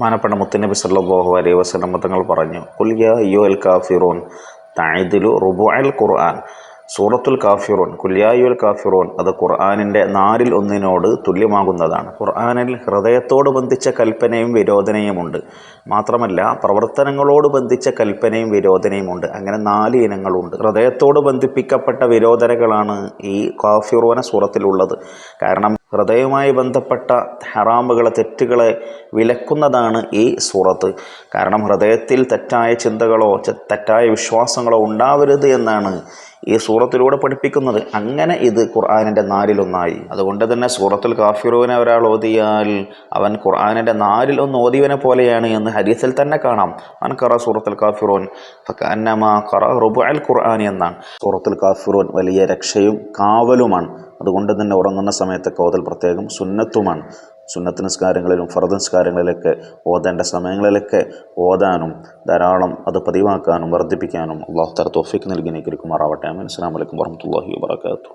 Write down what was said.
മാനപ്പെട്ട മുത്തനബി സല്ലാഹു അലൈ വസ്ലം തങ്ങൾ പറഞ്ഞു കുല്യ യു എൽ കാഫിറോൻ കാഫിറൂൻ റുബു അൽ ഖുർആൻ. സൂറത്തുൽ കാഫിറൂൻ കുല്യായുൽ കാഫിറോൻ അത് ഖുർആാനിന്റെ നാലിൽ ഒന്നിനോട് തുല്യമാകുന്നതാണ്. ഖുർആാനിൽ ഹൃദയത്തോട് ബന്ധിച്ച കൽപ്പനയും വിരോധനയുമുണ്ട്. മാത്രമല്ല പ്രവർത്തനങ്ങളോട് ബന്ധിച്ച കൽപ്പനയും വിരോധനയുമുണ്ട്. അങ്ങനെ നാല് ഇനങ്ങളുണ്ട്. ഹൃദയത്തോട് ബന്ധിപ്പിക്കപ്പെട്ട വിരോധനകളാണ് ഈ കാഫിറൂന സൂറത്തിലുള്ളത്. കാരണം ഹൃദയവുമായി ബന്ധപ്പെട്ട ഹറാമുകളെ തെറ്റുകളെ വിലക്കുന്നതാണ് ഈ സൂറത്ത്. കാരണം ഹൃദയത്തിൽ തെറ്റായ ചിന്തകളോ തെറ്റായ വിശ്വാസങ്ങളോ ഉണ്ടാവരുത് എന്നാണ് ഈ സൂറത്തിലൂടെ പഠിപ്പിക്കുന്നത്. അങ്ങനെ ഇത് ഖുർആാനിന്റെ നാലിലൊന്നായി. അതുകൊണ്ട് തന്നെ സൂറത്തിൽ കാഫിറൂനെ ഒരാൾ ഓതിയാൽ അവൻ ഖുർആാനിന്റെ നാലിൽ ഒന്ന് ഓതിയവനെ പോലെയാണ് എന്ന് ഹരീസിൽ തന്നെ കാണാം. അവൻ കറ സൂറത്തുൽ കാഫിറൂൻ ഫക്കന്നമ ഖറ റുബു അൽ ഖുർആൻ എന്നാണ്. സൂറത്തുൽ കാഫിറൂൻ വലിയ രക്ഷയും കാവലുമാണ്. അതുകൊണ്ട് തന്നെ ഉറങ്ങുന്ന സമയത്തൊക്കെ ഓതൽ പ്രത്യേകം സുന്നത്തുമാണ്. സുന്നത്ത് നിസ്കാരങ്ങളിലും ഫർദ് നിസ്കാരങ്ങളിലൊക്കെ ഓതേണ്ട സമയങ്ങളിലൊക്കെ ഓതാനും ധാരാളം അത് പതിവാക്കാനും വർദ്ധിപ്പിക്കാനും അള്ളാഹു തല തോഫിക്ക് നൽകി നിൽക്കുമാറാവട്ടെ അമീൻ അസ്സാം വലൈക്കും വർഹമത്തല്ലാഹി വാബർക്കാത്തു